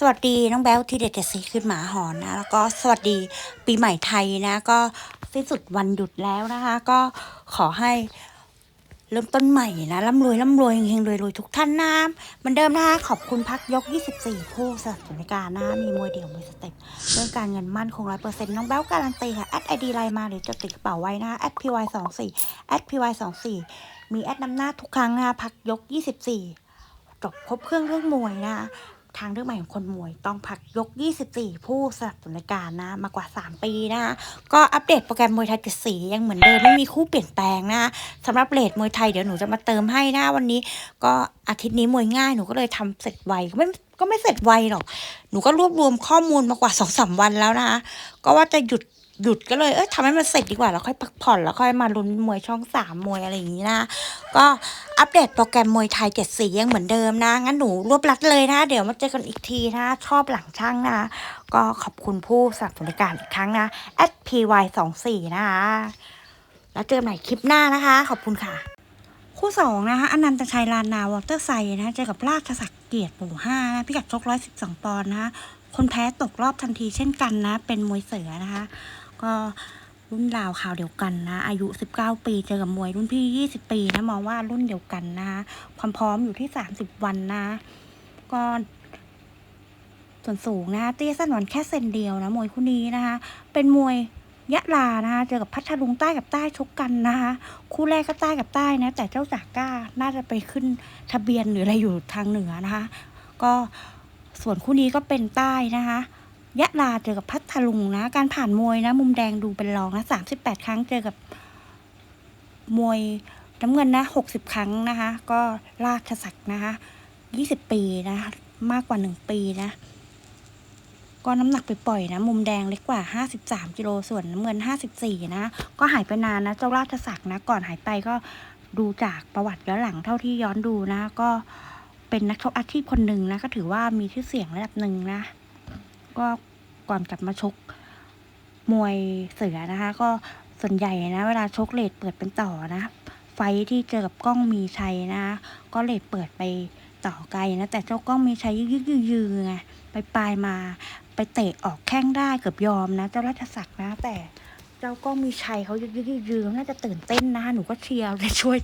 สวัสดีน้องแบลที่เด็ดเจ็ดสีขึ้นหมาหอนนะแล้วก็สวัสดีปีใหม่ไทยนะ ก็สิ้นสุดวันหยุดแล้วนะคะ ก็ขอให้เริ่มต้นใหม่นะร่ำรวยร่ำรวยเฮงๆรวยทุกท่านนะเหมือนเดิมนะคะขอบคุณพักยก 24 ผู้สนับสนุนในการนะมีมวยเดี่ยวมวยสเต็ปเรื่องการเงินมั่นคงร้อยเปอร์เซ็นต์น้องแบลการันตีค่ะแอดไอดีไลน์มาหรือจดติดกระเป๋าไว้นะแอดพีวายสองสี่แอดพีวายสองสี่มีแอดนำหน้าทุกครั้งนะคะพักยก 24จบครบเครื่องเรื่องมวยนะ ทางเรื่องใหม่ของคนมวยต้องพักยก 24 ผู้สนับสนุนรายการนะ มากว่า 3 ปีนะ ก็อัปเดตโปรแกรมมวยไทยเกสียังเหมือนเดิมไม่มีคู่เปลี่ยนแปลงนะสำหรับเลดมวยไทยเดี๋ยวหนูจะมาเติมให้นะวันนี้ ก็อาทิตย์นี้มวยง่ายหนูก็เลยทำเสร็จไวก็ไม่ก็ไม่เสร็จไวหรอก หนูก็รวบรวมข้อมูลมากว่าสองสาวันแล้วนะคะก็ว่าจะหยุด หยุดก็เลยเอ้ยทำให้มันเสร็จดีกว่าแล้วค่อยพักผ่อนแล้วค่อยมาลุ้นมวยช่องสามมวยอะไรอย่างนี้นะ ก็อัปเดตโปรแกรมมวยไทยเจ็ดสียังเหมือนเดิมนะ งั้นหนูรวบรัดเลยนะ เดี๋ยวมาเจอกันอีกทีนะ ชอบหลังช่างนะ ก็ขอบคุณผู้สนับสนุนการอีกครั้งนะ py 2 4 นะคะแล้วเจอกันใหม่คลิปหน้านะคะ ขอบคุณค่ะ คู่สองนะคะอนันตชัยลานนาวอเตอร์ไซนะเจอกับราชศักดิ์เกียรติหมู่ห้านะพิกัดชกร้อยสิบสองปอนด์นะคนแพ้ตกรอบทันทีเช่นกันนะ เป็นมวยเสือนะคะ ก็รุ่นราวข่าวเดียวกันนะ อายุ 19 ปี เจอกับมวยรุ่นพี่ 20 ปีนะ มองว่ารุ่นเดียวกันนะคะความพร้อมอยู่ที่ 30 วันนะ ก็ส่วนสูงนะคะเตี้ยสั้นหวานแค่เซนเดียวนะ มวยคู่นี้นะคะ เป็นมวยยะลานะคะ เจอกับพัทลุงใต้กับใต้ชกกันนะคะ คู่แรกก็ใต้กับใต้นะ แต่เจ้าจากก้าน่าจะไปขึ้นทะเบียนหรืออะไรอยู่ทางเหนือนะคะ ก็ส่วนคู่นี้ก็เป็นใต้นะคะ ยะลาเจอกับพัทลุงนะ การผ่านมวยนะ มุมแดงดูเป็นรองนะสามสิบแปดครั้งเจอกับมวยน้ำเงินนะหกสิบครั้งนะคะ ก็ราชศักดิ์นะคะยี่สิบปีนะมากกว่าหนึ่งปีนะ ก็น้ำหนักไปปล่อยนะ มุมแดงเล็กกว่าห้าสิบสามกิโลส่วนน้ำเงินห้าสิบสี่นะ ก็หายไปนานนะ เจ้าราชศักดิ์นะ ก่อนหายไปก็ดูจากประวัติย้อนหลังเท่าที่ย้อนดูนะ ก็เป็นนักชกอาชีพคนหนึ่งนะ ก็ถือว่ามีชื่อเสียงระดับหนึ่งนะ ก็ ก่อนกลับมาชกมวยเสือนะคะ ก็ส่วนใหญ่นะ เวลาชกเลดเปิดเป็นต่อนะ ไฟที่เจอกับกล้องมีชัยนะก็เลดเปิดไปต่อไกลนะ แต่เจ้ากล้องมีชัยยึกยืยือไงไปปลายมาไปเตะออกแข้งได้เกือบยอมนะ เจ้าราชศักดิ์นะ แต่เจ้ากล้องมีชัยเขายึกยึกยือน่าจะตื่นเต้นนะหนูก็เชียร์จะช่วย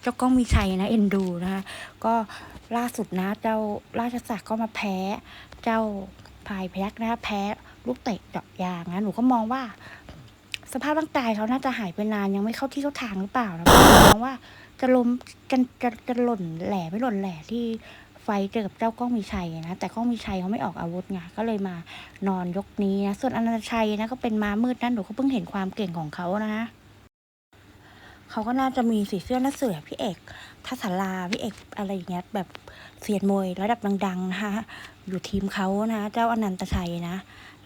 เจ้ากล้องมีชัยนะ เอ็นดูนะคะก็ล่าสุดนะ เจ้าราชศักดิ์ก็มาแพ้เจ้า พายพยักนะแพ้ลูกเตะเจาะยางนะหนูก็มองว่า สภาพร่างกายเขาน่าจะหายไปนานยังไม่เข้าที่เข้าทางหรือเปล่านะมองว่าจะล้มจะจะจะหล่นแหล่ไม่หล่นแหล่ที่ไฟเจอกับเจ้ากล้องมีชัยนะแต่กล้องมีชัยเขาไม่ออกอาวุธไงก็เลยมานอนยกนี้นะส่วนอนันตชัยนะก็เป็นม้ามืดนะหนูก็เพิ่งเห็นความเก่งของเขานะ เขาก็น่าจะมีสีเสื้อน้าเสือพี่เอกทัศลาพี่เอกอะไรอย่างเงี้ยแบบเสียนมวยระดับดัง ๆ นะคะอยู่ทีมเขานะ เจ้าอนันตชัยนะ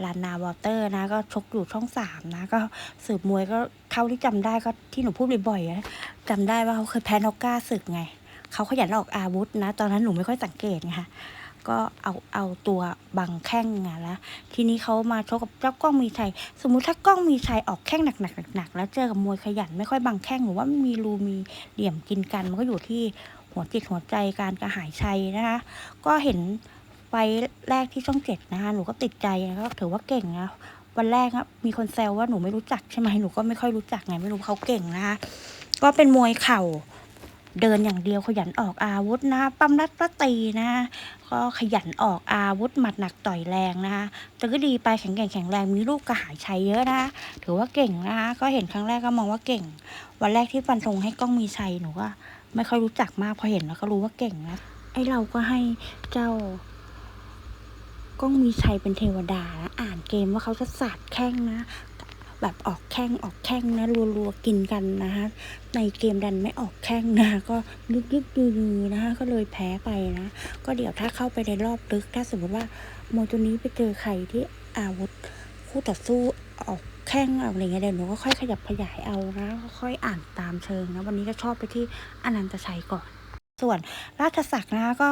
ลานนาวอเตอร์นะ ก็ชกอยู่ช่องสามนะ ก็สืบมวยก็เท่าที่จำได้ก็ที่หนูพูดบ่อยๆนะจำได้ว่าเขาเคยแพ้นอกก้าศึกไงเขาขยันออกอาวุธนะ ตอนนั้นหนูไม่ค่อยสังเกตไงคะ ก็เอาเอาตัวบังแข้งไงล้วทีนี้เขามาชกกับเจ้ากล้องมีชัยสมมุติถ้ากล้องมีชัยออกแข้งหนักๆหนักๆแล้วเจอกับมวยขยันไม่ค่อยบังแข้งหรือว่าม่มีรูมีเหลี่ยมกินกัน มันก็อยู่ที่หัวจิตหัวใจการกระหายชัยนะคะก็เห็นไฟแรกที่ช่องเจ็ดนะคะหนูก็ติดใจก็ถือว่าเก่งนะวันแรกอะมีคนแซวว่าหนูไม่รู้จักใช่ไหมหนูก็ไม่ค่อยรู้จักไงไม่รู้เขาเก่งนะคะก็เป็นมวยเข่า เดินอย่างเดียวขยันออกอาวุธนะปั้มรัดประตีนะก็ขยันออกอาวุธหมัดหนักต่อยแรงนะคะแต่ก็ดีไปแข็งแกร่งแข็งแรงมีลูกกระหายชัยเยอะนะถือว่าเก่งนะคะก็เห็นครั้งแรกก็มองว่าเก่ง วันแรกที่ฟันธงให้กล้องมีชัยหนูก็ไม่ค่อยรู้จักมากพอเห็นแล้วก็รู้ว่าเก่งนะไอเราก็ให้เจ้ากล้องมีชัยเป็นเทวดานะอ่านเกมว่าเขาจะสาดแข้งนะ แบบออกแข้งออกแข้งนะรัวๆกินกันนะคะในเกมดันไม่ออกแข้งนะก็ยึกยึกยือๆนะคะก็เลยแพ้ไปนะ ก็เดี๋ยวถ้าเข้าไปในรอบลึกถ้าสมมติว่าโมตัวนี้ไปเจอใครที่อาวุธคู่ต่อสู้ออกแข้งอะไรเงี้ยเดี๋ยวหนูก็ค่อยขยับขยายเอานะค่อยอ่านตามเชิงนะวันนี้ก็ชอบไปที่อนันตชัยก่อน ส่วนราชศักดิ์นะคะก็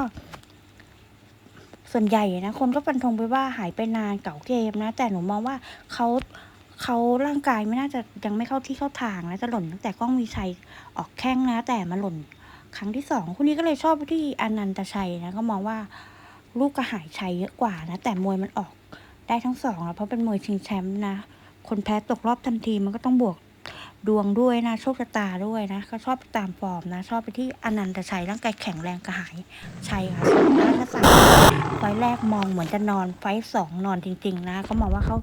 ส่วนใหญ่นะคนก็ฟันธงไปว่าหายไปนานเก่าเกมนะ แต่หนูมองว่าเขา เขาร่างกายไม่น่าจะยังไม่เข้าที่เข้าทางนะจะหล่นตั้งแต่กล้องมีชัยออกแข้งนะ แต่มาหล่นครั้งที่สองคู่นี้ก็เลยชอบไปที่อนันตชัยนะก็มองว่าลูกกระหายชัยเยอะกว่านะ แต่มวยมันออกได้ทั้งสองแล้วเพราะเป็นมวยชิงแชมป์นะ คนแพ้ตกรอบทันทีมันก็ต้องบวกดวงด้วยนะโชคชะตาด้วยนะก็ชอบไปตามฟอร์มนะ ชอบไปที่อนันตชัยร่างกายแข็งแรงกระหายชัยค่ะส่วนราชสักดิ์ไฟแรกมองเหมือนจะนอนไฟสองนอนจริง ๆ นะ ก็มองว่าเขา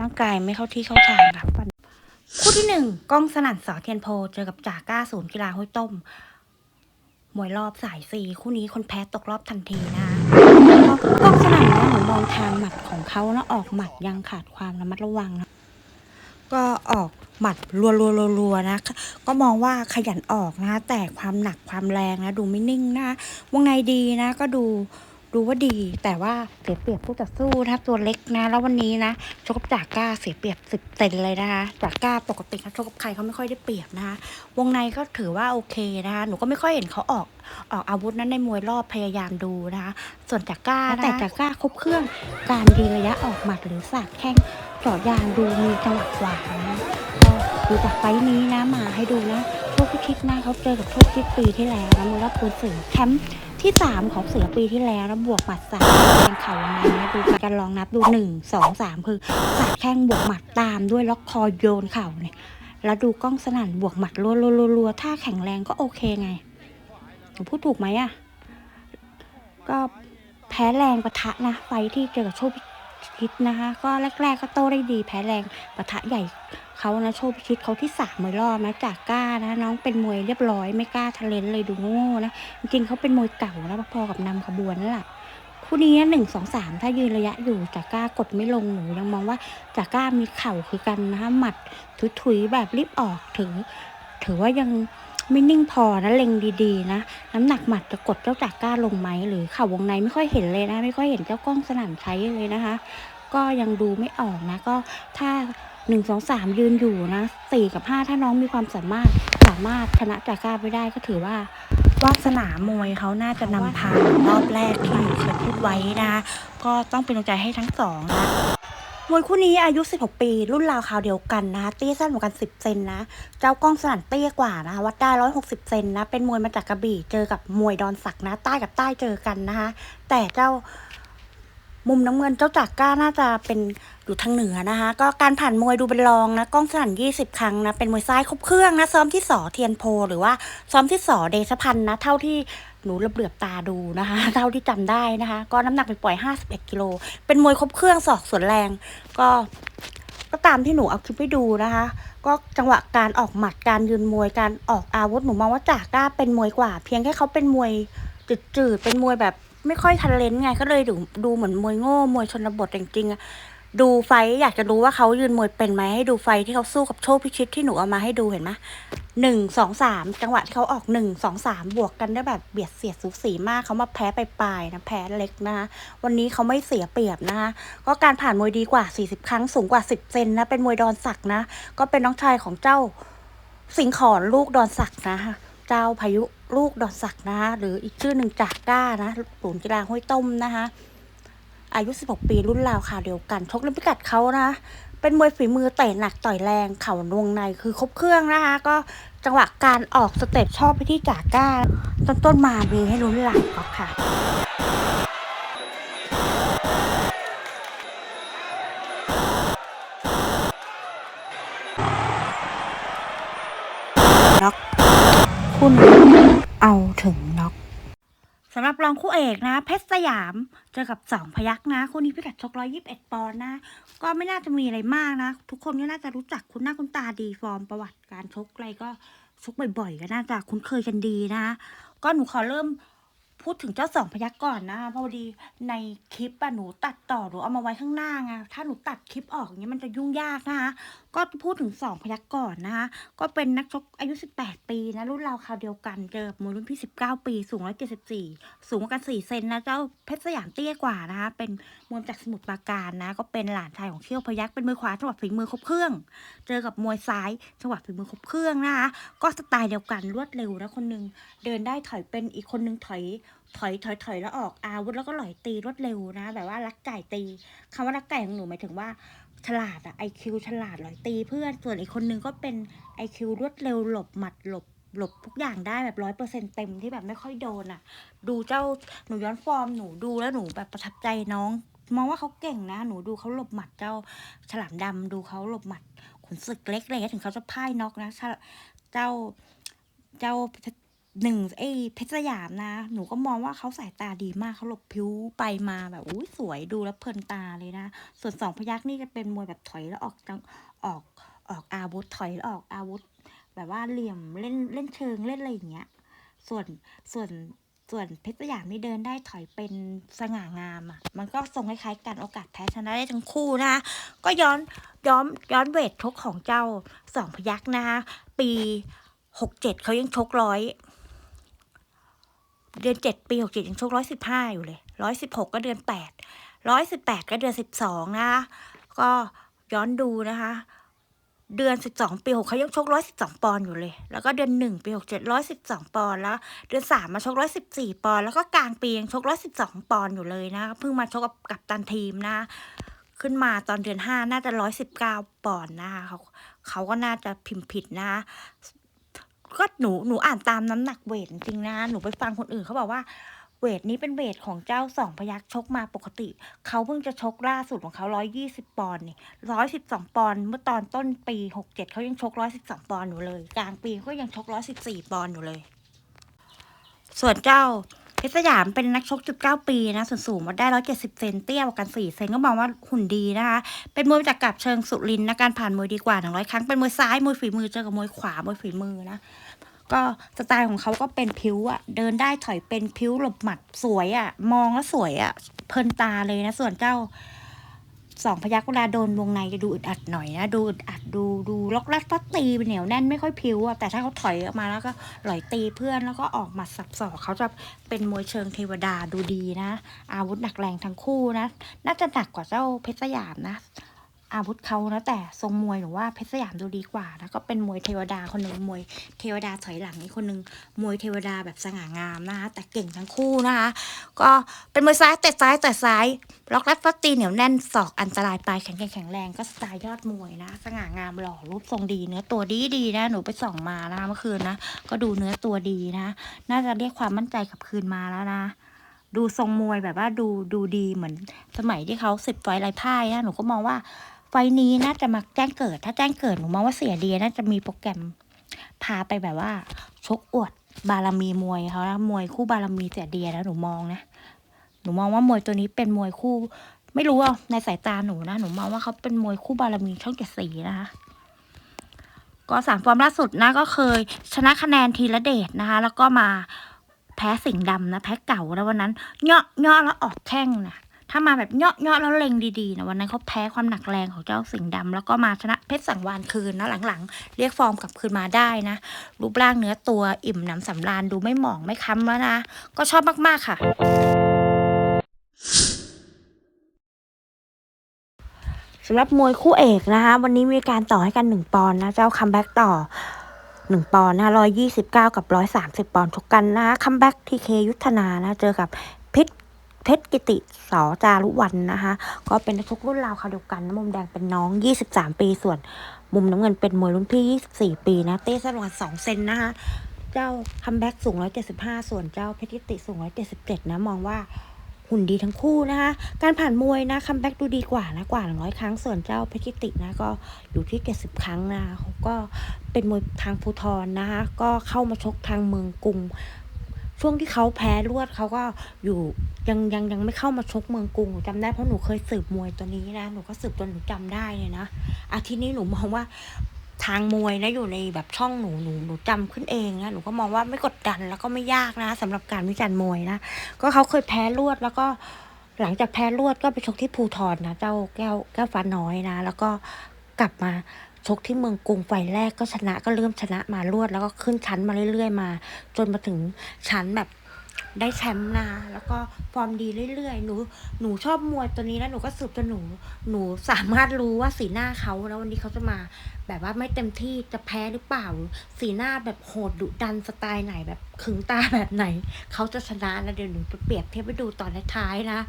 ร่างกายไม่เข้าที่เข้าทางค่ะฟันคู่ที่หนึ่งกล้องสนั่นสอเทียนโพเจอกับจ่าก้าศูนย์กีฬาห้วยต้มมวยรอบสายสี่คู่นี้คนแพ้ตกรอบทันทีนะกล้องสนั่นนะหนูมองทางหมัดของเขานะออกหมัดยังขาดความระมัดระวังนะก็ออกหมัดรัวๆๆๆนะ ก็มองว่าขยันออกนะ แต่ความหนักความแรงนะ ดูไม่นิ่งนะวงในดีนะ ก็ดู ดูว่าดีแต่ว่าเสียเปรียบผู้ต่อสู้นะตัวเล็กนะ แล้ววันนี้นะชกกับจากก้าเสียเปรียบสิบเซนเลยนะคะจากก้าปกติเขาชกกับใครเขาไม่ค่อยได้เปรียบนะคะวงในก็ถือว่าโอเคนะคะหนูก็ไม่ค่อยเห็นเขาออกออกอาวุธนั้นในมวยรอบพยายามดูนะคะส่วนจากก้านะแต่จากก้าครบเครื่องการยืนระยะออกหมัดหรือสาดแข้งจาะยางดูมีจังหวะกว่านะก็ดูจากไฟนี้นะมาให้ดูนะ คพิชิตนะเขาเจอกับโชคพิชิตปีที่แล้วนะมวยรอบปืนเสือแชมป์ที่สามของเสือปีที่แล้วแล้วบวกหมัดสามแทงเข่าวงในนะดูกันลองนับดูหนึ่งสองสามคือสาดแข้งบวกหมัดตามด้วยล็อกคอโยนเข่าเนี่ยแล้วดูกล้องสนั่นบวกหมัดรัวๆๆๆถ้าแข็งแรงก็โอเคไงหนูพูดถูกไหมอะก็แพ้แรงประทะนะไฟท์ที่เจอกับโชคพิ ชิตนะคะ ก็แรกๆก็โต้ได้ดีแพ้แรงปะทะใหญ่เขานะโชคพิชิตเขาที่สามมวยรอบนะจากก้านะน้องเป็นมวยเรียบร้อยไม่กล้าทะเลนเลยดูโง่นะจริงๆเขาเป็นมวยเก่านะพอกับนำขบวนนั่นแหละคู่นี้หนึ่งสองสามถ้ายืนระยะอยู่จากก้ากดไม่ลงหนูยังมองว่าจากก้ามีเข่าคือกันนะคะหมัดถุยๆแบบรีบออกถือ ถือว่ายัง ไม่นิ่งพอนะเล็งดีๆ นะ น้ำหนักหมัดจะกดเจ้าจากก้าลงไหมหรือเข่าวงในไม่ค่อยเห็นเลยนะ ไม่ค่อยเห็นเจ้ากล้องสนั่นใช้เลยนะคะ ก็ยังดูไม่ออกนะ ก็ถ้าหนึ่งสองสามยืนอยู่นะสี่กับห้าถ้าน้องมีความสามารถสามารถชนะจากก้าไปได้ก็ถือว่าวาสนามวยเขาน่าจะนำพารอบแรกที่เคยพูดไว้นะคะก็ต้องเป็นกำลังใจให้ทั้งสองนะ มวยคู่นี้อายุ 16 ปี รุ่นราวคราวเดียวกันนะคะเตี้ยสั้นเหมือนกัน 10 เซนนะ เจ้ากล้องสนั่นเตี้ยกว่านะคะวัดได้ 160 เซนนะ เป็นมวยมาจากกระบี่ เจอกับมวยดอนสักนะ ใต้กับใต้เจอกันนะคะ แต่เจ้า มุมน้ำเงินเจ้าจากก้าน่าจะเป็นอยู่ทางเหนือนะคะ ก็การผ่านมวยดูเป็นรองนะกล้องสนั่น20ครั้งนะ เป็นมวยซ้ายครบเครื่องนะ ซ้อมที่สอเทียนโพ หรือว่าซ้อมที่สอเดชพันธ์นะ เท่าที่หนูระเบือบตาดูนะคะ เท่าที่จำได้นะคะ ก็น้ำหนักไปปล่อย51กิโล เป็นมวยครบเครื่องศอกสวนแรง ก็ก็ตามที่หนูเอาคลิปให้ดูนะคะ ก็จังหวะการออกหมัด การยืนมวย การออกอาวุธ หนูมองว่าจากก้าเป็นมวยกว่า เพียงแค่เขาเป็นมวยจืดๆ เป็นมวยแบบ ไม่ค่อยทันเลนไงก็เลยดูดูเหมือนมวยโง่มวยชนบทจริงๆอะดูไฟอยากจะรู้ว่าเขายืนมวยเป็นไหมให้ดูไฟที่เขาสู้กับโชคพิชิตที่หนูเอามาให้ดูเห็นไหมหนึ่งสองสามจังหวะที่เขาออกหนึ่งสองสามบวกกันได้แบบเบียดเสียดสูสีมากเขามาแพ้ไปปลายนะแพ้เล็กนะคะวันนี้เขาไม่เสียเปรียบนะคะก็การผ่านมวยดีกว่า40ครั้งสูงกว่า10เซนนะเป็นมวยดอนศักนะ ก็เป็นน้องชายของเจ้าสิงขอนลูกดอนศักนะเจ้าพายุ ลูกดอนศักนะหรืออีกชื่อหนึ่งจากก้านะศูนย์กีฬาห้วยต้มนะคะอายุ 16 ปีรุ่นราวข่าวเดียวกัน ชกในพิกัดเขานะ เป็นมวยฝีมือเตะหนักต่อยแรงเข่าวงในคือครบเครื่องนะคะ ก็จังหวะการออกสเต็ปชอบไปที่จากก้า ต้นต้นมามีให้ลุ้นหลังก็ค่ะน็อกคุณ เอาถึงน็อกสำหรับรองคู่เอกนะ เพชรสยามเจอกับสองพยักนะคู่นี้พิกัดชกร้อยยี่สิบเอ็ดปอนด์นะ ก็ไม่น่าจะมีอะไรมากนะ ทุกคนก็น่าจะรู้จักคุณหน้าคุณตาดีฟอร์มประวัติการชกอะไรก็ชกบ่อยๆ ก็น่าจะคุ้นเคยกันดีนะ ก็หนูขอเริ่ม พูดถึงเจ้าสองพยักก่อนนะพราะพอดีในคลิปอะหนูตัดต่อหนูเอามาไว้ข้างหน้าไงถ้าหนูตัดคลิปออกอย่างนี้ยมันจะยุ่งยากนะคะก็พูดถึงสองพยักก่อนนะคะก็เป็นนักชกอายุ 18 ปีนะรุ่นเราคราวเดียวกันเจอกับมวยรุ่นพี่ 19 ปีสูง 174 สูงกว่ากัน 4 เซนนะเจ้าเพชรสยามเตี้ยกว่านะคะเป็นมวยจากสมุทรปราการนะ ก็เป็นหลานชายของเชี่ยวพยักเป็นมือขวาจังหวะฝีมือครบเครื่อง เจอกับมวยซ้ายจังหวะฝีมือครบเครื่องนะคะก็สไตล์เดียวกันรวดเร็วนะคนหนึงเดินได้ถอยเป็นอีกคนนึงถอยถอยถอยถอยแล้วออกอาวุธแล้วก็หลอยตีรวดเร็วนะ แบบว่ารักไก่ตีคำว่ารักไก่ของหนูหมายถึงว่าฉลาดอะไอคิวฉลาดหลอยตีเพื่อนส่วนอีกคนนึงก็เป็นไอคิวรวดเร็วหลบหมัดหลบหลบทุกอย่างได้แบบร้อยเปอร์เซ็นเต็มที่แบบไม่ค่อยโดนอะดูเจ้าหนูย้อนฟอร์มหนูดูแล้วหนูแบบประทับใจน้องมองว่าเขาเก่งนะ หนูดูเขาหลบหมัดเจ้าฉลามดำดูเขาหลบหมัดขุนศึกเล็กอะไรเงี้ยถึงเขาจะพ่ายน็อกนะเจ้าเจ้า หนึ่งไอ้เพชรสยามนะ หนูก็มองว่าเขาสายตาดีมากเขาหลบผิวไปมาแบบอุ้ยสวยดูแล้วเพลินตาเลยนะ ส่วนสองพยักนี่จะเป็นมวยแบบถอยแล้วออกจังออกออกอาวุธถอยแล้วออกอาวุธ แบบว่าเหลี่ยมเล่นเล่นเชิงเล่นอะไรอย่างเงี้ย ส่วนส่วนส่วนเพชรสยามนี่เดินได้ถอยเป็นสง่างามอะ มันก็ทรงคล้ายๆกันโอกาสแพ้ชนะได้ทั้งคู่นะคะ ก็ย้อนย้อนย้อนเวทชกของเจ้าสองพยักนะคะปีหกเจ็ดเขายังชกร้อย เดือนเจ็ดปีหกเจ็ดยังชกร้อยสิบห้าอยู่เลยร้อยสิบหกก็เดือนแปดร้อยสิบแปดก็เดือนสิบสองนะก็ย้อนดูนะคะ เดือนสิบสองปีหกเขายังชกร้อยสิบสองปอนด์อยู่เลย แล้วก็เดือนหนึ่งปีหกเจ็ดร้อยสิบสองปอนด์แล้ว เดือนสามมาชกร้อยสิบสี่ปอนด์แล้วก็กลางปียังชกร้อยสิบสองปอนด์อยู่เลยนะเพิ่งมาชกกับกับตันทีมนะ ขึ้นมาตอนเดือนห้าน่าจะร้อยสิบเก้าปอนด์นะคะเขาเขาก็น่าจะพิมพ์ผิดนะ ก็หนูหนูอ่านตามน้ำหนักเวทจริงนะหนูไปฟังคนอื่นเขาบอกว่า เวทนี้เป็นเวทของเจ้าสองพยักชกมาปกติ เขาเพิ่งจะชกล่าสุดของเขาร้อยยี่สิบปอนด์นี่ร้อยสิบสองปอนด์เมื่อตอนต้นปีหกเจ็ดเขายังชกร้อยสิบสองปอนด์อยู่เลย กลางปีเขายังชกร้อยสิบสี่ปอนด์อยู่เลย ส่วนเจ้า เพชรสยามเป็นนักชกจุดเก้าปีนะส่วนสูงมาได้ร้อยเจ็ดสิบเซนเตี้ยกว่ากันสี่เซนก็มองว่าหุ่นดีนะคะ เป็นมวยจากกับเชิงสุรินนะการผ่านมวยดีกว่าหนึ่งร้อยครั้งเป็นมวยซ้ายมวยฝีมือเจอกับมวยขวามวยฝีมือนะก็สไตล์ของเขาก็เป็นพิ้วอะเดินได้ถอยเป็นพิ้วหลบหมัดสวยอะมองแล้วสวยอะ เพลินตาเลยนะ ส่วนเจ้า สองพยักเวลาโดนวงในจะดูอึดอัดหน่อยนะ ดูอึดอัดดูดูล็อกลัดฟัดตีเป็นเหนียวแน่นไม่ค่อยพิ้วอะแต่ถ้าเขาถอยออกมาแล้วก็หลอยตีเพื่อนแล้วก็ออกมาสับสอกเขาจะเป็นมวยเชิงเทวดาดูดีนะ อาวุธหนักแรงทั้งคู่นะ น่าจะหนักกว่าเจ้าเพชรสยามนะ อาวุธเขานะแต่ทรงมวยหนูว่าเพชรสยามดูดีกว่านะก็เป็นมวยเทวดาคนหนึ่งมวยเทวดาถอยหลังนี่คนหนึ่งมวยเทวดาแบบสง่างามนะคะแต่เก่งทั้งคู่นะคะ ก็เป็นมวยซ้ายแต่ซ้ายแต่ซ้ายล็อกรัดฟัดตีเหนียวแน่นศอกอันตรายปลายแข็งแกร่งแข็งแรงก็สไตล์ยอดมวยนะ สง่างามหล่อรูปทรงดีเนื้อตัวดีดีนะหนูไปส่องมานะเมื่อคืนนะก็ดูเนื้อตัวดีนะ น่าจะเรียกความมั่นใจกับคืนมาแล้วนะดูทรงมวยแบบว่าดูดูดีเหมือนสมัยที่เขาสิบไฟล์ลายพ่ายนะหนูก็มองว่า ไฟนี้น่าจะมาแจ้งเกิด ถ้าแจ้งเกิดหนูมองว่าเสียเดียน่าจะมีโปรแกรมพาไปแบบว่าชกอวดบารมีมวยเขานะมวยคู่บารมีเสียเดียแล้วหนูมองนะหนูมองว่ามวยตัวนี้เป็นมวยคู่ ไม่รู้ว่าในสายตาหนูนะหนูมองว่าเขาเป็นมวยคู่บารมีช่องเจ็ดสีนะคะก็สามฟอร์มล่าสุดนะก็เคย ชนะคะแนนทีละเดชนะคะ แล้วก็มาแพ้สิงห์ดำนะแพ้เก่าแล้ววันนั้น เงาะเงาะแล้วออกแข้งนะ ถ้ามาแบบเงาะเงาะแล้วเล็งดีๆนะวันนั้นเขาแพ้ความหนักแรงของเจ้าสิงห์ดำแล้วก็มาชนะเพชรสังวานคืนนะหลังๆ เรียกฟอร์มกลับคืนมาได้นะ รูปร่างเนื้อตัวอิ่มหนำสำราญดูไม่หมองไม่ค้ำแล้วนะ ก็ชอบมากๆค่ะสำหรับมวยคู่เอกนะคะ วันนี้มีการต่อให้กันหนึ่งปอนด์นะเจ้าคัมแบ็กต่อหนึ่งปอนด์นะร้อยยี่สิบเก้ากับร้อยสามสิบปอนด์ชกกันนะคัมแบ็กทีเคยุทธนานะ เจอกับเพชร ชรกิติสอจารุวันนะคะ ก็เป็นนักรุ่นราวคราวเดียวกันนะมุมแดงเป็นน้องยี่สิบสามปีส่วน มุมน้ำเงินเป็นมวยรุ่นพี่ยี่สิบสี่ปีนะ เต้สลวนสองเซนนะคะเจ้าคัมแบ็กสูงร้อยเจ็ดสิบห้าส่วนเจ้าเพชรกิติสูงร้อยเจ็ดสิบเจ็ดนะ มองว่าหุ่นดีทั้งคู่นะคะ การผ่านมวยนะคัมแบ็กดูดีกว่านะกว่าหนึ่งร้อยครั้ง ส่วนเจ้าเพชรกิตินะก็อยู่ที่เจ็ดสิบครั้งนะเขาก็เป็นมวยทางภูทรนะคะ ก็เข้ามาชกทางเมืองกรุง ช่วงที่เขาแพ้รวดเขาก็อยู่ยังยังยังไม่เข้ามาชกเมืองกรุงหนูจำได้เพราะหนูเคยสืบมวยตัวนี้นะหนูก็สืบจนหนูจำได้เลยนะอาทิตย์นี้หนูมองว่าทางมวยนะอยู่ในแบบช่องหนูหนูหนูจำขึ้นเองนะหนูก็มองว่าไม่กดดันแล้วก็ไม่ยากนะสำหรับการวิจารณ์มวยนะก็เขาเคยแพ้รวดแล้วก็หลังจากแพ้รวดก็ไปชกที่ภูทรนะ เจ้าแก้วแก้วฟ้าน้อยนะ แล้วก็กลับมา ชกที่เมืองกรุงไฟแรกก็ชนะก็เริ่มชนะมารวด แล้วก็ขึ้นชั้นมาเรื่อยๆมา จนมาถึงชั้นแบบได้แชมป์นาแล้วก็ฟอร์มดีเรื่อยๆ หนู หนูชอบมวยตัวนี้แล้วหนูก็สืบจนหนู หนูสามารถรู้ว่าสีหน้าเขาแล้ววันนี้เขาจะมา แบบว่าไม่เต็มที่จะแพ้หรือเปล่า สีหน้าแบบโหดดุดันสไตล์ไหนแบบขึงตาแบบไหน เขาจะชนะนะเดี๋ยวหนูจะเปรียบเทียบไปดูตอนท้ายนะ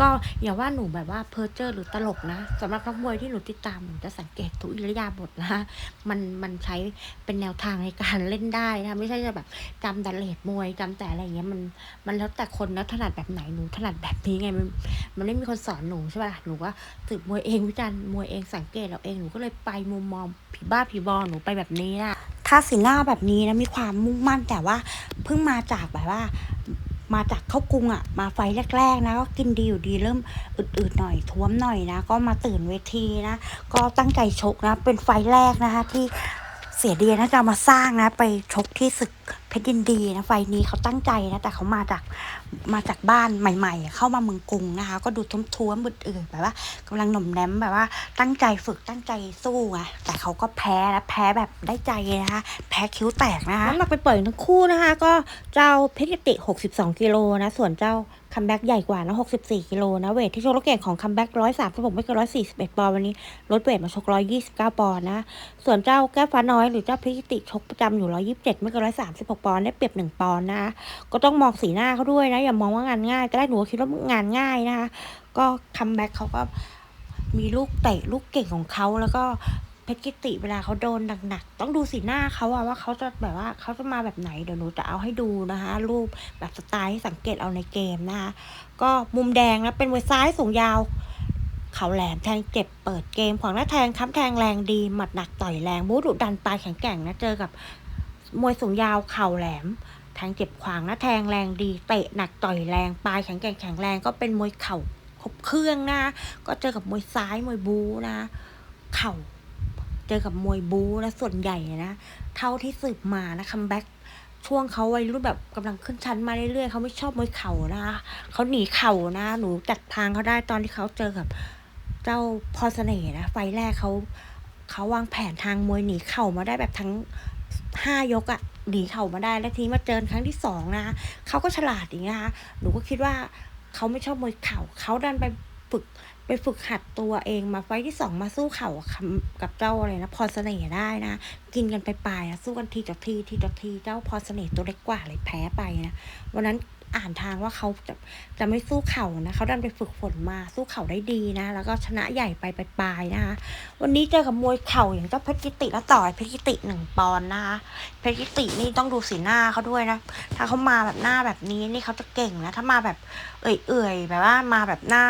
ก็อย่าว่าหนูแบบว่าเพอเจอร์หรือตลกนะสำหรับนักมวยที่หนูติดตามหนูจะสังเกตทุกอิริยาบถนะมันมันใช้เป็นแนวทางในการเล่นได้นะไม่ใช่จะแบบจำแต่เลดมวยจำแต่อะไรเงี้ยมันมันแล้วแต่คนนะถนัดแบบไหนหนูถนัดแบบนี้ไงมันมันไม่มีคนสอนหนูใช่ป่ะหนูก็สืบมวยเองวิจารณ์มวยเองสังเกตเราเองหนูก็เลยไปมุมมองผีบ้าผีบอหนูไปแบบนี้นะถ้าสีหน้าแบบนี้นะมีความมุ่งมั่นแต่ว่าเพิ่งมาจากแบบว่า มาจากเข้ากรุงอะมาไฟแรก ๆ นะ ก็กินดีอยู่ดีเริ่มอืดๆหน่อยท้วมหน่อยนะ ก็มาตื่นเวทีนะ ก็ตั้งใจชกนะ เป็นไฟแรกนะคะ ที่เสียเดียนะจะมาสร้างนะ ไปชกที่ศึก ชรยินดีนะไฟนี้เขาตั้งใจนะแต่เขามาจากมาจากบ้านใหม่ ๆ เข้ามาเมืองกรุงนะคะ ก็ดูท้วมๆบืดๆแบบว่ากำลังหน่มแนมแบบว่า ตั้งใจฝึกตั้งใจสู้ไงแต่เขาก็แพ้นะแพ้แบบได้ใจนะคะแพ้คิ้วแตกนะคะน้ำหนักไปปล่อยทั้งคู่นะคะ ก็เจ้าเพชรกิติ 62กิโลนะส่วนเจ้าคัมแบ็กใหญ่กว่านะ64กิโลนะ เวทที่ชกแล้วเก่งของคัมแบ็ก136ไม่เกิน141ปอนด์วันนี้ลดเวทมาชก129ปอนด์นะ ส่วนเจ้าแก้ฟ้าน้อยหรือเจ้าพชรกิติชกประจำอยู่127ไม่เกิน136ปอนได้เปรียบ1ปอนด์นะก็ต้องมองสีหน้าเขาด้วยนะ อย่ามองว่างานง่าย ก็ได้หนูคิดว่างานง่ายนะคะ ก็คัมแบ็กเขาก็มีลูกเตะลูกเก่งของเขาแล้วก็เพชรกิติเวลาเขาโดนหนักๆต้องดูสีหน้าเขาอะว่าเขาจะแบบว่าเขาจะมาแบบไหนเดี๋ยวหนูจะเอาให้ดูนะคะรูปแบบสไตล์ให้สังเกตเอาในเกมนะคะก็มุมแดงนะเป็นมวยซ้ายสูงยาว เข่าแหลมแทงเจ็บเปิดเกมขวางหน้าแทงค้ำแทงแรงดีหมัดหนักต่อยแรงบู๊ดุดันปลายแข็งแกร่งนะเจอกับ มวยสูงยาวเข่าแหลมแทงเจ็บขวางน้าแทงแรงดีเตะหนักต่อยแรงปลายแข็งแกร่งแข็งแรงก็เป็นมวยเข่าครบเครื่องนะ ก็เจอกับมวยซ้ายมวยบูนะ เข่าเจอกับมวยบูนะส่วนใหญ่นะเท่าที่สืบมานะคัมแบ็กช่วงเขาวัยรุ่นแบบกำลังขึ้นชั้นมาเรื่อยๆเขาไม่ชอบมวยเข่านะเขาหนีเข่านะ หนูจัดทางเขาได้ตอนที่เขาเจอกับเจ้าพรเสน่ห์นะไฟแรกเขาเขาวางแผนทางมวยหนีเข่ามาได้แบบทั้ง ห้ายกอะหนีเข่ามาได้แล้วทีมาเจอครั้งที่สองนะเขาก็ฉลาดอย่างเงี้ยนะคะหนูก็คิดว่าเขาไม่ชอบมวยเข่าเขาดันไปฝึกไปฝึกหัดตัวเองมาไฟที่สองมาสู้เข่ากับเจ้าอะไรนะพรเสน่ห์ได้นะ กินกันไปปลายนะสู้กันทีต่อทีทีต่อทีเจ้าพรเสน่ห์ตัวเล็กกว่าเลยแพ้ไปนะวันนั้น อ่านทางว่าเขาจะจะไม่สู้เข่านะเขาดันไปฝึกฝนมาสู้เข่าได้ดีนะ แล้วก็ชนะใหญ่ไปปลายนะคะ วันนี้เจอกับมวยเข่าอย่างเจ้าเพชรกิติแล้วต่อยเพชรกิติหนึ่งปอนนะคะเพชรกิตินี่ต้องดูสีหน้าเขาด้วยนะ ถ้าเขามาแบบหน้าแบบนี้นี่เขาจะเก่งนะ ถ้ามาแบบเอื่อยๆแบบว่ามาแบบหน้า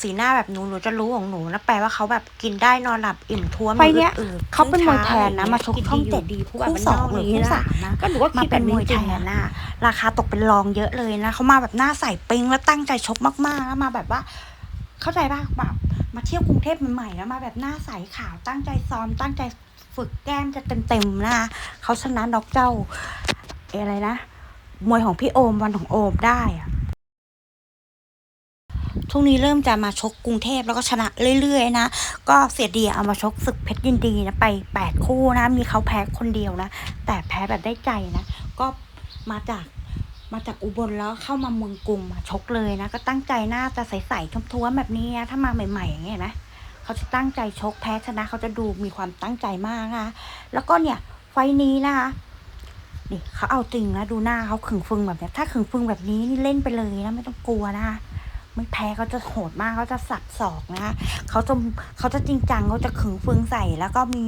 สีหน้าแบบหนูหนูจะรู้ของหนูนะแปลว่าเขาแบบกินได้นอนหลับอิ่มท้วมไฟเนี้ยอืดๆเขาเป็นมวยแทนนะช้มาชกช่องเจ็ดดีผู้คู่คู่สสอองงหหรืรืออคู่คู่สาสามมนะนะก็หนูก็มาคิดเป็นมวยจแทริงนนะราคาตกเป็นรองเยอะเลยนะเขามาแบบหน้าใสปิ้งแล้วตั้งใจชกมากๆแล้วมาแบบว่า เข้าใจป่ะแบบมาเที่ยวกรุงเทพใหม่ๆแล้วมาแบบหน้าใสขาวตั้งใจซ้อมตั้งใจฝึกแก้มจะเต็มๆนะคะเขาชนะน็อกเจ้าเออะไรนะมวยของพี่โอมวันของโอมได้อะ ช่วงนี้เริ่มจะมาชกกรุงเทพแล้วก็ชนะเรื่อยๆนะ ก็เสียเดียเอามาชกศึกเพชรยินดีนะไปแปดคู่นะ มีเขาแพ้คนเดียวนะ แต่แพ้แบบได้ใจนะ ก็มาจากมาจากอุบลแล้วเข้ามาเมืองกรุงมาชกเลยนะ ก็ตั้งใจน่าจะใสๆท้วมๆแบบนี้นะถ้ามาใหม่ๆอย่างเงี้ยนะเขาจะตั้งใจชกแพ้ชนะเขาจะดูมีความตั้งใจมากนะแล้วก็เนี่ยไฟนี้นะคะนี่เขาเอาจริงนะดูหน้าเขาขึงฟึงแบบนี้ถ้าขึงฟึงแบบนี้นี่เล่นไปเลยนะไม่ต้องกลัวนะคะ ไม่แพ้เขาจะโหดมากเขาจะสับศอกนะคะเขาจะเขาจะจริงจังเขาจะขึงเฟืองใส่แล้วก็มี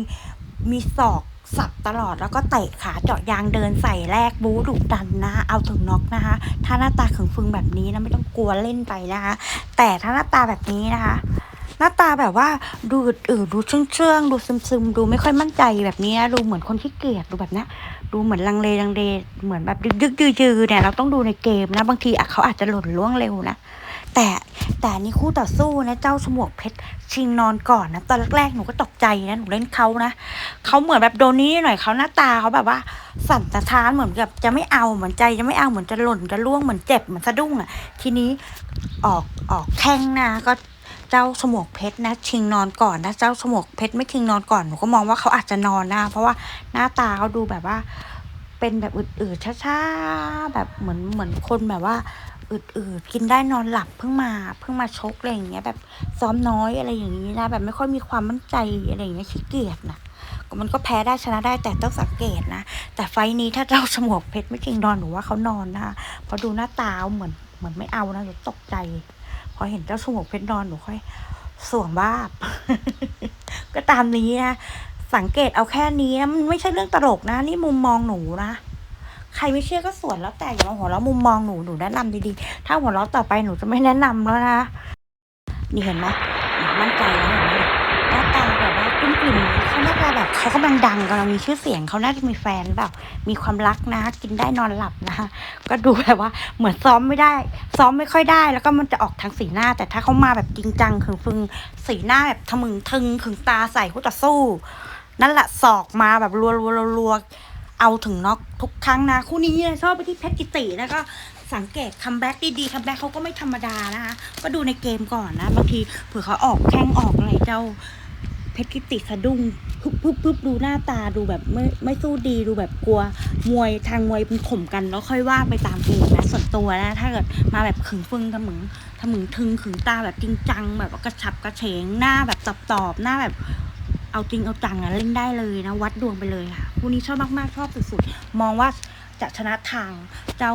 มีศอกสับตลอดแล้วก็เตะขาเจาะยางเดินใส่แลกบู๊ดุดันนะเอาถึงน็อกนะคะ ถ้าหน้าตาขึงฟึงแบบนี้นะไม่ต้องกลัวเล่นไปนะคะ แต่ถ้าหน้าตาแบบนี้นะคะ หน้าตาแบบว่าดูอืดดูเชื่องเชื่องดูซึมซึมดูไม่ค่อยมั่นใจแบบนี้นะดูเหมือนคนที่เกลียดดูแบบนี้ดูเหมือนลังเลลังเลเหมือนแบบดึกๆยือๆเนี่ยเราต้องดูในเกมนะบางทีเขาอาจจะหล่นล่วงเร็วนะ แต่แต่นี่คู่ต่อสู้นะเจ้าฉมวกเพชรชิงนอนก่อนนะตอนแรกๆหนูก็ตกใจนะหนูเล่นเขานะเขาเหมือนแบบโดนนี้หน่อยเขาหน้าตาเขาแบบว่า สั่นสะท้านเหมือนกับจะไม่เอาเหมือนใจจะไม่เอาเหมือนจะหล่นจะล่วงเหมือนเจ็บเหมือนสะดุ้งอะ ทีนี้ออกออกแข้งนะก็เจ้าฉมวกเพชรนะ ชิงนอนก่อนนะเจ้าฉมวกเพชรไม่ชิงนอนก่อนหนูก็มองว่าเขาอาจจะนอนนะเพราะว่าหน้าตาเขาดูแบบว่า เป็นแบบอืดๆช้าๆแบบเหมือนเหมือนคนแบบว่า อืดๆกินได้นอนหลับเพิ่งมาเพิ่งมาชกอะไรอย่างเงี้ย แบบซ้อมน้อยอะไรอย่างงี้นะ แบบไม่ค่อยมีความมั่นใจอะไรอย่างเงี้ยขี้เกียจนะก็มันก็แพ้ได้ชนะได้แต่ต้องสังเกตนะ แต่ไฟนี้ถ้าเจ้าฉมวกเพชรไม่เก่งนอนหนูว่าเขานอนนะคะพอดูหน้าตาเหมือนเหมือนไม่เอานะหนูตกใจ พอเห็นเจ้าฉมวกเพชรนอนหนูค่อยสวมบ้าบก็ตามนี้นะสังเกตเอาแค่นี้นะมันไม่ใช่เรื่องตลกนะ นี่มุมมองหนูนะ ใครไม่เชื่อก็ส่วนแล้วแต่อย่ามาหัวเราะมุมมองหนูหนูแนะนำดีๆ ถ้าหัวเราะต่อไปหนูจะไม่แนะนำแล้วนะนี่เห็นไหมมั่นใจแล้วเห็นไหมหน้าตาแบบว่ากุ้มกลิ่มเขาน่าจะแบบเขากำลังดังกำลังมีชื่อเสียงเขาน่าจะมีแฟนแบบมีความรักนะ กินได้นอนหลับนะก็ดูแบบว่าเหมือนซ้อมไม่ได้ ซ้อมไม่ค่อยได้ แล้วก็มันจะออกทางสีหน้า แต่ถ้าเขามาแบบจริงจังขึงฟึงสีหน้าแบบทะมึงทึงขึงตาใส่คู่ต่อสู้ นั่นแหละศอกมาแบบรัวรัวรัวรัว เอาถึงน็อกทุกครั้งนะ คู่นี้ชอบไปที่เพชรกิตินะก็สังเกตคัมแบ็กดีๆคัมแบ็กเขาก็ไม่ธรรมดานะคะ ก็ดูในเกมก่อนนะ บางทีเผื่อเขาออกแข้งออกอะไรเจ้าเพชรกิติสะดุ้งปุ๊บปุ๊บปุ๊บดูหน้าตาดูแบบไม่ไม่สู้ดีดูแบบกลัวมวยทางมวยเป็นข่มกันแล้วค่อยว่าไปตามเกมนะส่วนตัวนะ ถ้าเกิดมาแบบขึงฟึงทะมึงทะมึงทึงขึงตาแบบจริงจังแบบกระฉับกระเฉงหน้าแบบตอบตอบหน้าแบบ เอาจริงเอาจังอะเล่นได้เลยนะ วัดดวงไปเลยค่ะคู่นี้ชอบมากๆชอบสุดๆ มองว่าจะชนะทางเจ้า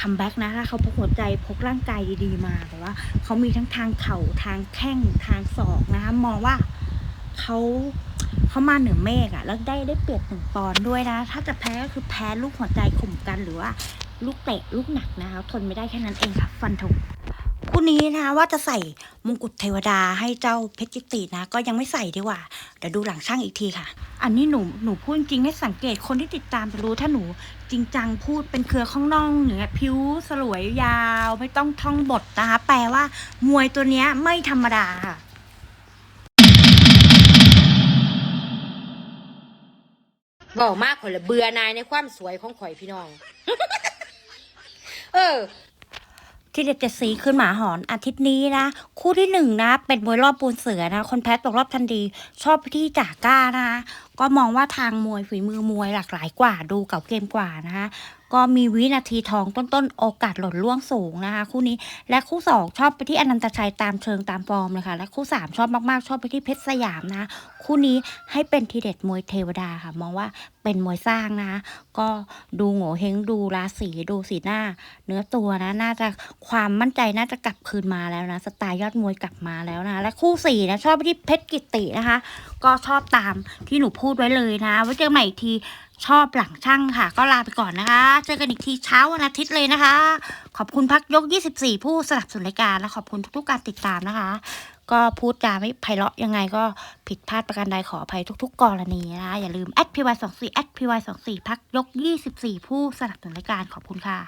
คัมแบ็กนะถ้าเขาพกหัวใจพกร่างกายดีๆมาแต่ว่าเขามีทั้งทางเข่าทางแข้งทางศอกนะคะมองว่าเขาเขามาเหนือเมฆอะแล้วได้ได้เปรียบหนึ่งปอนด์ด้วยนะ ถ้าจะแพ้ก็คือแพ้ลูกหัวใจข่มกันหรือว่าลูกเตะลูกหนักนะคะทนไม่ได้แค่นั้นเองค่ะ ฟันธง คู่นี้นะคะว่าจะใส่มงกุฎเทวดาให้เจ้าเพชรจิตินะ ก็ยังไม่ใส่ดีกว่าเดี๋ยวดูหลังช่างอีกทีค่ะ อันนี้หนูหนูพูดจริงให้สังเกตคนที่ติดตามจะรู้ถ้าหนูจริงจังพูดเป็นเครือข้องน่องอย่างเงี้ยผิวสลวยยาว ไม่ต้องท่องบทนะคะแปลว่า มวยตัวเนี้ยไม่ธรรมดาค่ะเว้ามากข่อยละเบื่อนายในความสวยของข่อยพี่น้อง เออ ที่เด็ดเจ็ดสีขึ้นหมาหอนอาทิตย์นี้นะ คู่ที่หนึ่งนะ เป็นมวยรอบปูนเสือนะ คนแพ้ตกรอบทันดีชอบพี่จ่ากก้านะคะก็มองว่าทางมวยฝีมือมวยหลากหลายกว่าดูเก่าเกมกว่านะคะ ก็มีวินาทีทองต้นๆ โอกาสหล่นล่วงสูงนะคะ คู่นี้และคู่สองชอบไปที่อนันตชัยตามเชิงตามฟอร์มเลยค่ะ และคู่สามชอบมากๆ ชอบไปที่เพชรสยามนะ คู่นี้ให้เป็นทีเด็ดมวยเทวดาค่ะ มองว่าเป็นมวยสร้างนะ ก็ดูโง่เฮงดูราศีดูสีหน้า เนื้อตัวนะน่าจะความมั่นใจน่าจะกลับคืนมาแล้วนะ สไตล์ยอดมวยกลับมาแล้วนะ และคู่สี่นะชอบไปที่เพชรกิตินะคะ ก็ชอบตามที่หนูพูดไว้เลยนะไว้เจอกันใหม่อีกที ชอบหลังช่างค่ะ ก็ลาไปก่อนนะคะ เจอกันอีกทีเช้าวันอาทิตย์เลยนะคะ ขอบคุณพักยก 24 ผู้สนับสนุนรายการ และขอบคุณทุกๆการติดตามนะคะ ก็พูดจาไม่ไพเราะยังไงก็ผิดพลาดประการใดขออภัยทุก ๆ กรณีนะคะ อย่าลืม @py24 @py24 พักยก 24 ผู้สนับสนุนรายการขอบคุณค่ะ